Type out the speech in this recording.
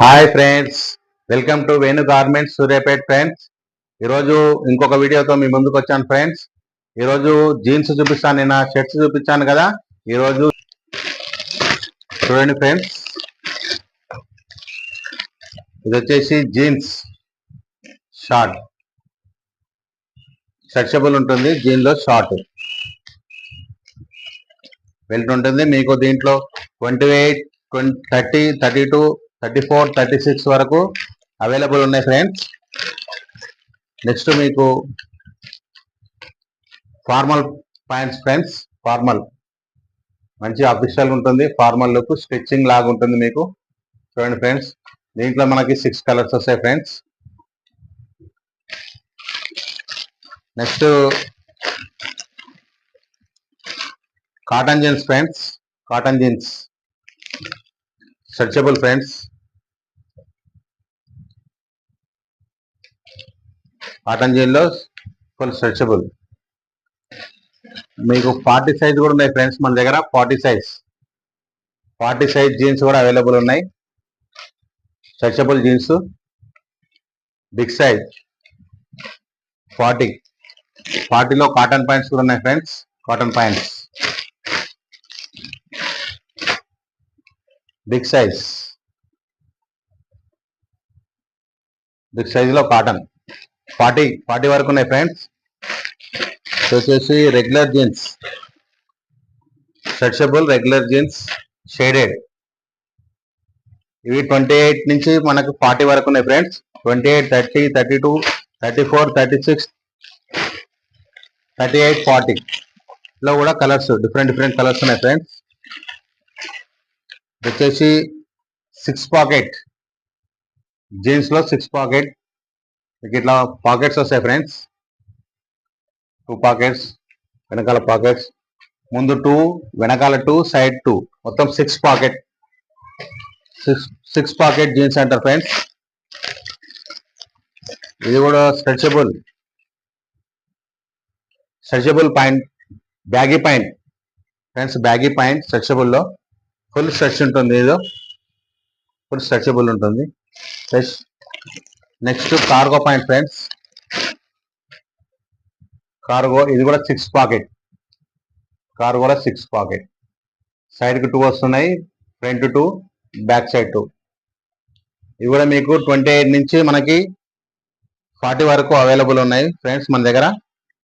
Hi friends welcome to Venu garments Suryapet friends ఈరోజు ఇంకొక వీడియోతో మీ ముందుకు వచ్చాను ఫ్రెండ్స్ ఈరోజు జీన్స్ చూపిస్తాను నేను షర్ట్స్ చూపించాను కదా. ఈరోజు చూడండి ఫ్రెండ్స్ ఇది వచ్చేసి జీన్స్ షార్ట్ స్ట్రెచబుల్ ఉంటుంది దీనిలో షార్ట్ బెల్ట్ ఉంటుంది మీకు దీంట్లో twenty eight twenty thirty thirty two thirty four thirty six వరకు అవైలబుల్ ఉన్నాయి ఫ్రెండ్స్. నెక్స్ట్ మీకు ఫార్మల్ ప్యాంట్స్ ఫ్రెండ్స్ ఫార్మల్ మంచి అఫీషియల్ ఉంటుంది ఫార్మల్ లుక్ స్టిచ్చింగ్ లాగా ఉంటుంది మీకు. చూడండి ఫ్రెండ్స్ దీంట్లో మనకి సిక్స్ కలర్స్ వస్తాయి friends next cotton jeans friends cotton jeans stretchable friends cotton full stretchable మీకు ఫార్టీ సైజ్ కూడా ఉన్నాయి ఫ్రెండ్స్ మన దగ్గర. Forty size forty size jeans కూడా అవైలబుల్ ఉన్నాయి. Stretchable jeans big size forty ఫార్టీలో cotton pants కూడా ఉన్నాయి friends cotton pants big size. Big సైజ్లో కాటన్. ఫార్టీ ఫార్టీ వరకు ఉన్నాయి ఫ్రెండ్స్. వచ్చేసి regular jeans stretchable regular jeans shaded ఇవి ట్వంటీ ఎయిట్ నుంచి మనకు ఫార్టీ వరకు ఉన్నాయి friends. Twenty eight thirty thirty two thirty four thirty six thirty eight forty లో కూడా కలర్స్ డిఫరెంట్ డిఫరెంట్ కలర్స్ ఉన్నాయి ఫ్రెండ్స్. వచ్చేసి సిక్స్ పాకెట్. జీన్స్లో సిక్స్ పాకెట్. మీకు ఇట్లా పాకెట్స్ వస్తాయి ఫ్రెండ్స్. టూ పాకెట్స్ వెనకాల పాకెట్స్. ముందు టూ వెనకాల టూ సైడ్ టూ. మొత్తం six pocket. Six six pocket jeans అంటారు ఫ్రెండ్స్. ఇది కూడా stretchable. Stretchable pant. Baggy pant. Friends baggy pant స్ట్రెచబుల్లో full stretch ఉంటుంది ఇది ఫుల్ స్ట్రెచబుల్ ఉంటుంది. Next cargo pant friends cargo ఇది కూడా సిక్స్ పాకెట్ కార్గోలో సిక్స్ పాకెట్ సైడ్కి టూ వస్తున్నాయి. Front two back side two ఇవి కూడా మీకు ట్వంటీ ఎయిట్ నుంచి మనకి ఫార్టీ వరకు అవైలబుల్ ఉన్నాయి ఫ్రెండ్స్ మన దగ్గర.